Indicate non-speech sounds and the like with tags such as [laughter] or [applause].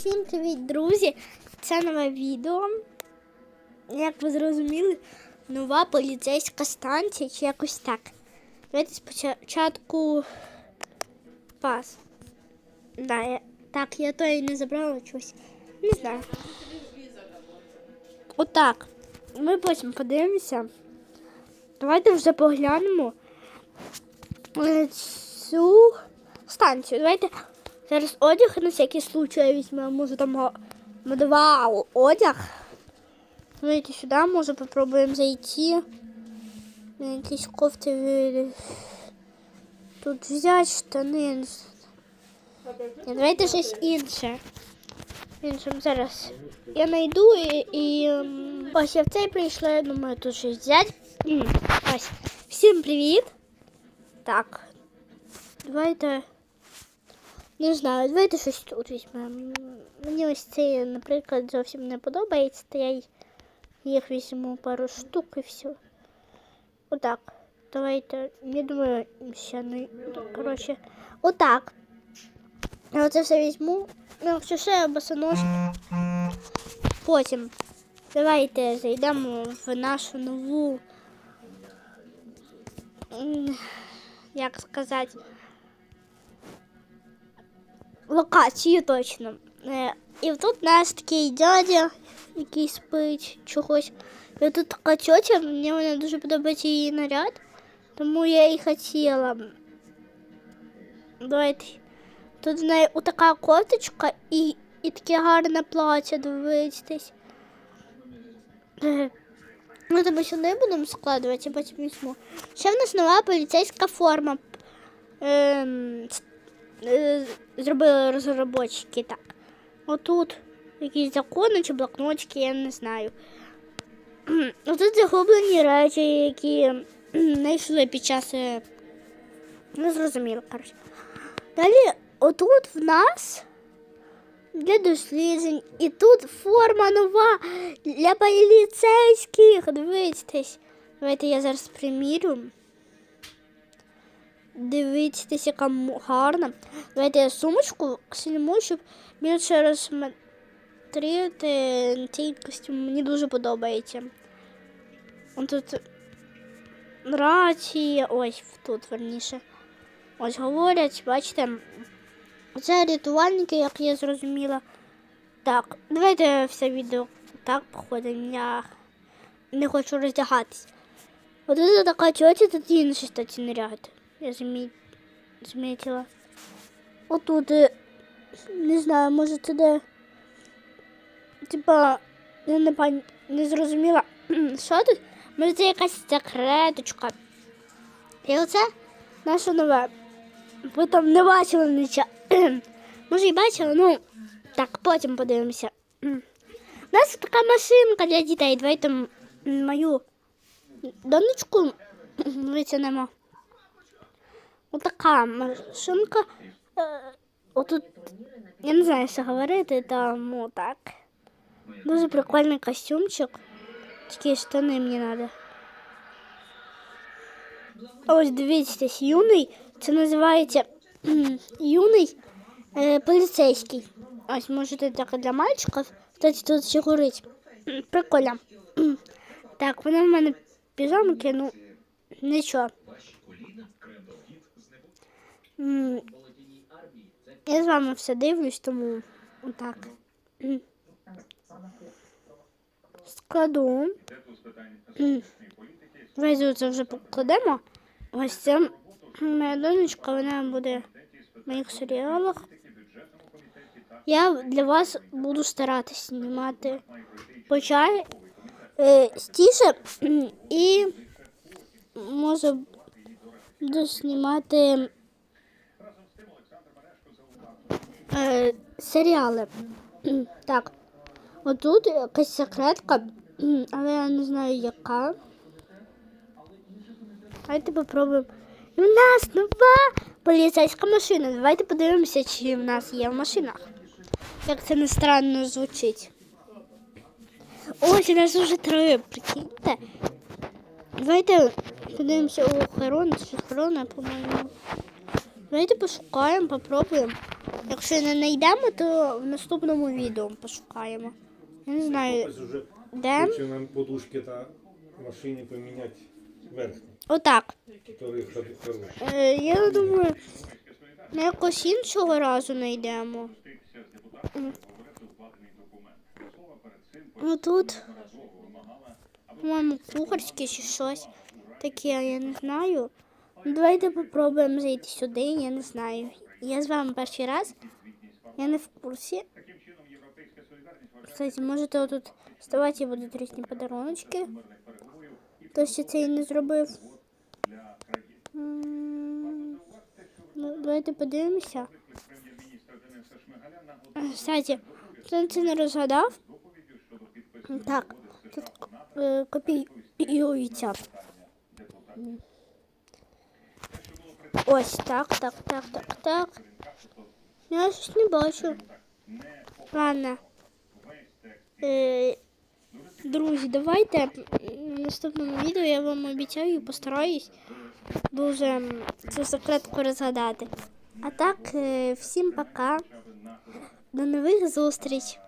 Всім привіт, друзі! Це нове відео. Як ви зрозуміли, нова поліцейська станція чи якось так. Давайте спочатку пас. Да, я... Так, я то і не забрала чогось. Не знаю. Отак. Ми потім подивимося. Давайте вже поглянемо е, цю станцію. Давайте зараз одяг на всякий случай візьмемо. Може там модова одяг. Давайте сюди, може попробуємо зайти. Якісь кофти тут взяти штани. Ні, давайте щось інше. Іншим зараз я знайду і, і ем, ось я в цей прийшла, я думаю, тут щось взяти. Ось. Всім привіт. Так. Давайте. Не знаю, давайте щось тут візьмемо. Мені ось цей, наприклад, зовсім не подобається, то я й- їх візьму пару штук і все. Отак. Давайте, не думаю, ще не. Коротше, отак. Я оце все візьму. Ну, якщо ще босоножки. Потім давайте зайдемо в нашу нову. м, Як сказати, Локацію точно. Е, І тут у нас такий дядя, який спить чогось. І тут така тьотя, мені вона дуже подобається її наряд, тому я і хотіла. Давайте. Тут в неї така кофточка і, і таке гарне плаття, дивитесь. Е, Ми тебе сюди будемо складувати, а потім візьму. Ще в нас нова поліцейська форма. Ем, зробили розробочики так. Отут якісь закони чи блокнотики, я не знаю. [clears throat] Отут загублені речі, які [clears throat] знайшли під час. е, Не зрозуміло, коротше. Далі, отут в нас для досліджень. І тут форма нова для поліцейських. Дивіться. Давайте я зараз примірю. Дивіться, яка гарна. Давайте я сумочку зніму, щоб більше розсмотрити цей костюм. Мені дуже подобається. Он тут рації, ось тут верніше. Ось говорять, бачите, це рятувальники, як я зрозуміла. Так, давайте все відео так походимо. Я не хочу роздягатись. От тут така тетя, тут інший статі наряд. Я замі... замітила. Отут, е, не знаю, може це де. Типа, я не пан... не зрозуміла, [clears throat] що тут? Може це якась секреточка. І оце наше нове. Ви там не бачили нічого. [clears throat] Може і бачили, ну так, потім подивимося. У нас така машинка для дітей. Давайте мою донечку [clears throat] витягнемо. Отака машинка. Е, Отут, я не знаю, що говорити, там отак. Дуже прикольний костюмчик. Такі штани мені треба. Ось дивіться, юний. Це називається юний е, поліцейський. Ось можете так для мальчиків. Кстати, тут ще горить. Прикольно. Так, вони в мене піжамки, ну нічого. Я з вами все дивлюсь, тому отак. Складу. Давайте це вже покладемо. Ось це моя донечка, вона буде в моїх серіалах. Я для вас буду старатися знімати почай е, стіше і може буду знімати е, серіали. [clears throat] Так, отут якась секретка, [clears throat] але я не знаю яка. Давайте попробуємо. У нас нова поліцейська машина. Давайте подивимося, чи в нас є в машинах. Як це не странно звучить. Ось у нас вже троє, прикиньте. Давайте подивимося у охорони, чи охорона, по-моєму. Давайте пошукаємо, попробуємо. Якщо не знайдемо, то в наступному відео пошукаємо. Я не знаю, де. хоче нам подушки та машині поміняти верхні, Отак. Е, я думаю, на якось іншого разу знайдемо. Ну тут, по-моєму, кухарське чи щось таке, я не знаю. Ну, Давайте попробуємо зайти сюди, я не знаю. Я з вами перший раз, я не в курсі. Кстати, можете отут вставати і будуть різні подаруночки. Хто ще це і не зробив. Ну, давайте подивимося. Кстати, хто це не розгадав? Так, тут е, копіюється. Ось так, так, так, так, так. Я щось не бачу. Ладно. Е, друзі, давайте в наступному відео я вам обіцяю і постараюсь дуже цю секретку розгадати. А так, е, всім пока. До нових зустріч.